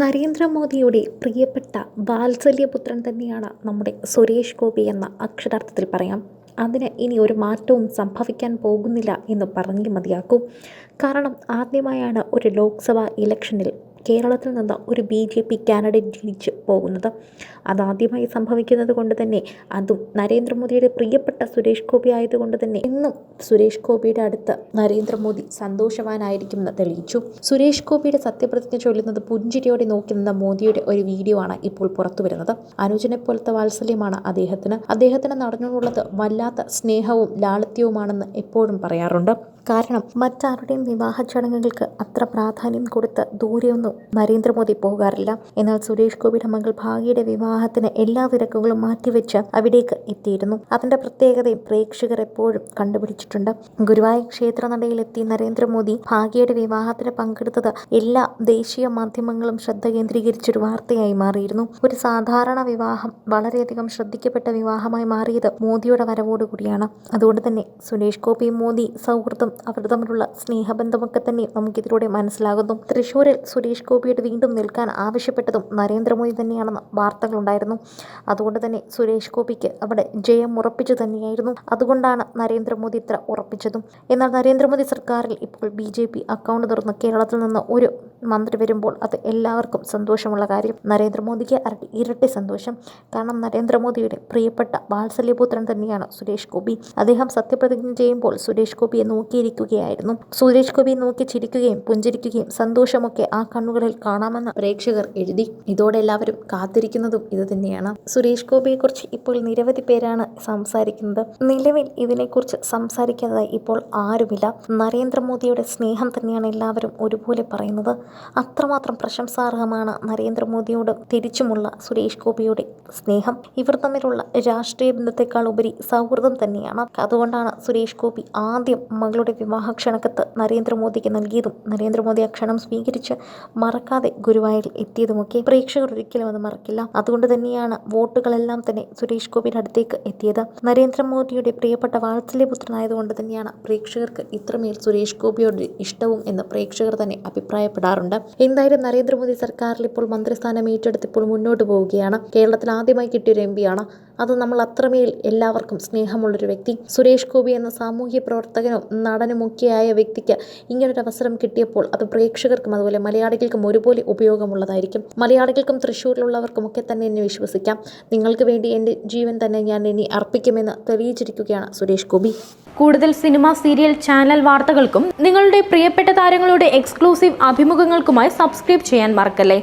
നരേന്ദ്രമോദിയുടെ പ്രിയപ്പെട്ട വാത്സല്യപുത്രൻ തന്നെയാണ് നമ്മുടെ സുരേഷ് ഗോപി എന്ന അക്ഷരാർത്ഥത്തിൽ പറയാം. അതിന് ഇനി ഒരു മാറ്റവും സംഭവിക്കാൻ പോകുന്നില്ല എന്ന് പറഞ്ഞു മതിയാക്കും. കാരണം ആദ്യമായാണ് ഒരു ലോക്സഭാ ഇലക്ഷനിൽ കേരളത്തിൽ നിന്ന് ഒരു ബി ജെ പി കാൻഡിഡേറ്റ് ജയിച്ച് പോകുന്നത്. അതാദ്യമായി സംഭവിക്കുന്നത് കൊണ്ട് തന്നെ അതും നരേന്ദ്രമോദിയുടെ പ്രിയപ്പെട്ട സുരേഷ് ഗോപി ആയതുകൊണ്ട് തന്നെ എന്നും സുരേഷ് ഗോപിയുടെ അടുത്ത് നരേന്ദ്രമോദി സന്തോഷവാനായിരിക്കുമെന്ന് തെളിയിച്ചു. സുരേഷ് ഗോപിയുടെ സത്യപ്രതിജ്ഞ ചൊല്ലുന്നത് പുഞ്ചിരിയോടെ നോക്കി നിന്ന മോദിയുടെ ഒരു വീഡിയോ ആണ് ഇപ്പോൾ പുറത്തു വരുന്നത് അനുജനെ പോലത്തെ വാത്സല്യമാണ് അദ്ദേഹത്തിന്. അദ്ദേഹത്തിന് നടന്നുള്ളത് വല്ലാത്ത സ്നേഹവും ലാളിത്യവുമാണെന്ന് എപ്പോഴും പറയാറുണ്ട്. കാരണം മറ്റാരുടെയും വിവാഹ ചടങ്ങുകൾക്ക് അത്ര പ്രാധാന്യം കൊടുത്ത് ദൂരെയൊന്നും നരേന്ദ്രമോദി പോകാറില്ല. എന്നാൽ സുരേഷ് ഗോപിയുടെ മകൾ ഭാഗ്യയുടെ വിവാഹത്തിന് എല്ലാ തിരക്കുകളും മാറ്റിവെച്ച് അവിടേക്ക് എത്തിയിരുന്നു. അതിന്റെ പ്രത്യേകതയും പ്രേക്ഷകർ എപ്പോഴും കണ്ടുപിടിച്ചിട്ടുണ്ട്. ഗുരുവായൂർ ക്ഷേത്രനടയിലെത്തി നരേന്ദ്രമോദി ഭാഗ്യയുടെ വിവാഹത്തിന് പങ്കെടുത്തത് എല്ലാ ദേശീയ മാധ്യമങ്ങളും ശ്രദ്ധ കേന്ദ്രീകരിച്ചൊരു വാർത്തയായി മാറിയിരുന്നു. ഒരു സാധാരണ വിവാഹം വളരെയധികം ശ്രദ്ധിക്കപ്പെട്ട വിവാഹമായി മാറിയത് മോദിയുടെ വരവോടുകൂടിയാണ് അതുകൊണ്ട് തന്നെ സുരേഷ് ഗോപിയും മോദി സൗഹൃദം അവർ തമ്മിലുള്ള സ്നേഹബന്ധമൊക്കെ തന്നെ നമുക്കിതിലൂടെ മനസ്സിലാകുന്നു. തൃശ്ശൂരിൽ സുരേഷ് ഗോപിയോട് വീണ്ടും നിൽക്കാൻ ആവശ്യപ്പെട്ടതും നരേന്ദ്രമോദി തന്നെയാണെന്ന് വാർത്തകളുണ്ടായിരുന്നു. അതുകൊണ്ട് തന്നെ സുരേഷ് ഗോപിക്ക് അവിടെ ജയം ഉറപ്പിച്ചു തന്നെയായിരുന്നു. അതുകൊണ്ടാണ് നരേന്ദ്രമോദി ഇത്ര ഉറപ്പിച്ചതും. എന്നാൽ നരേന്ദ്രമോദി സർക്കാരിൽ ഇപ്പോൾ ബി ജെ പി അക്കൗണ്ട് തുറന്ന് കേരളത്തിൽ നിന്ന് ഒരു മന്ത്രി വരുമ്പോൾ അത് എല്ലാവർക്കും സന്തോഷമുള്ള കാര്യം. നരേന്ദ്രമോദിക്ക് ഇരട്ടി സന്തോഷം. കാരണം നരേന്ദ്രമോദിയുടെ പ്രിയപ്പെട്ട വാത്സല്യപുത്രൻ തന്നെയാണ് സുരേഷ് ഗോപി. അദ്ദേഹം സത്യപ്രതിജ്ഞ ചെയ്യുമ്പോൾ സുരേഷ് ഗോപിയെ നോക്കിയിരിക്കുകയായിരുന്നു. സുരേഷ് ഗോപിയെ നോക്കി ചിരിക്കുകയും പുഞ്ചിരിക്കുകയും സന്തോഷമൊക്കെ ആ കണ്ണുകളിൽ കാണാമെന്ന് പ്രേക്ഷകർ എഴുതി. ഇതോടെ എല്ലാവരും കാത്തിരിക്കുന്നതും ഇത് തന്നെയാണ്. സുരേഷ് ഗോപിയെക്കുറിച്ച് ഇപ്പോൾ നിരവധി പേരാണ് സംസാരിക്കുന്നത്. നിലവിൽ ഇതിനെക്കുറിച്ച് സംസാരിക്കാതായി ഇപ്പോൾ ആരുമില്ല. നരേന്ദ്രമോദിയുടെ സ്നേഹം തന്നെയാണ് എല്ലാവരും ഒരുപോലെ പറയുന്നത്. അത്രമാത്രം പ്രശംസാർഹമാണ് നരേന്ദ്രമോദിയോട് തിരിച്ചുമുള്ള സുരേഷ് ഗോപിയുടെ സ്നേഹം. ഇവർ തമ്മിലുള്ള രാഷ്ട്രീയ ബന്ധത്തെക്കാൾ ഉപരി സൗഹൃദം തന്നെയാണ്. അതുകൊണ്ടാണ് സുരേഷ് ഗോപി ആദ്യം മകളുടെ വിവാഹ ക്ഷണക്കത്ത് നരേന്ദ്രമോദിക്ക് നൽകിയതും നരേന്ദ്രമോദി ആ ക്ഷണം സ്വീകരിച്ച് മറക്കാതെ ഗുരുവായൂരിൽ എത്തിയതുമൊക്കെ പ്രേക്ഷകർ ഒരിക്കലും അത് മറക്കില്ല. അതുകൊണ്ട് തന്നെയാണ് വോട്ടുകളെല്ലാം തന്നെ സുരേഷ് ഗോപിയുടെ അടുത്തേക്ക് എത്തിയത്. നരേന്ദ്രമോദിയുടെ പ്രിയപ്പെട്ട വാത്സല്യപുത്രനായതുകൊണ്ട് തന്നെയാണ് പ്രേക്ഷകർക്ക് ഇത്രമേൽ സുരേഷ് ഗോപിയോട് ഇഷ്ടവും എന്ന് പ്രേക്ഷകർ തന്നെ അഭിപ്രായപ്പെടാറുണ്ട്. എന്തായാലും നരേന്ദ്രമോദി സർക്കാരിൽ ഇപ്പോൾ മന്ത്രിസ്ഥാനം ഏറ്റെടുത്ത് ഇപ്പോൾ മുന്നോട്ട് പോവുകയാണ്. കേരളത്തിൽ ആദ്യമായി കിട്ടിയൊരു എം പിയാണ് അത് നമ്മൾ അത്രമേൽ എല്ലാവർക്കും സ്നേഹമുള്ളൊരു വ്യക്തി. സുരേഷ് ഗോപി എന്ന സാമൂഹ്യ പ്രവർത്തകനും നടനുമൊക്കെയായ വ്യക്തിക്ക് ഇങ്ങനൊരു അവസരം കിട്ടിയപ്പോൾ അത് പ്രേക്ഷകർക്കും അതുപോലെ മലയാളികൾക്കും ഒരുപോലെ ഉപയോഗമുള്ളതായിരിക്കും. മലയാളികൾക്കും തൃശ്ശൂരിലുള്ളവർക്കും ഒക്കെ തന്നെ എന്നെ വിശ്വസിക്കാം. നിങ്ങൾക്ക് വേണ്ടി എന്റെ ജീവൻ തന്നെ ഞാൻ ഇനി അർപ്പിക്കുമെന്ന് തെളിയിച്ചിരിക്കുകയാണ് സുരേഷ് ഗോപി. കൂടുതൽ സിനിമ സീരിയൽ ചാനൽ വാർത്തകൾക്കും നിങ്ങളുടെ പ്രിയപ്പെട്ട താരങ്ങളുടെ എക്സ്ക്ലൂസീവ് അഭിമുഖങ്ങൾക്കുമായി സബ്സ്ക്രൈബ് ചെയ്യാൻ മറക്കല്ലേ?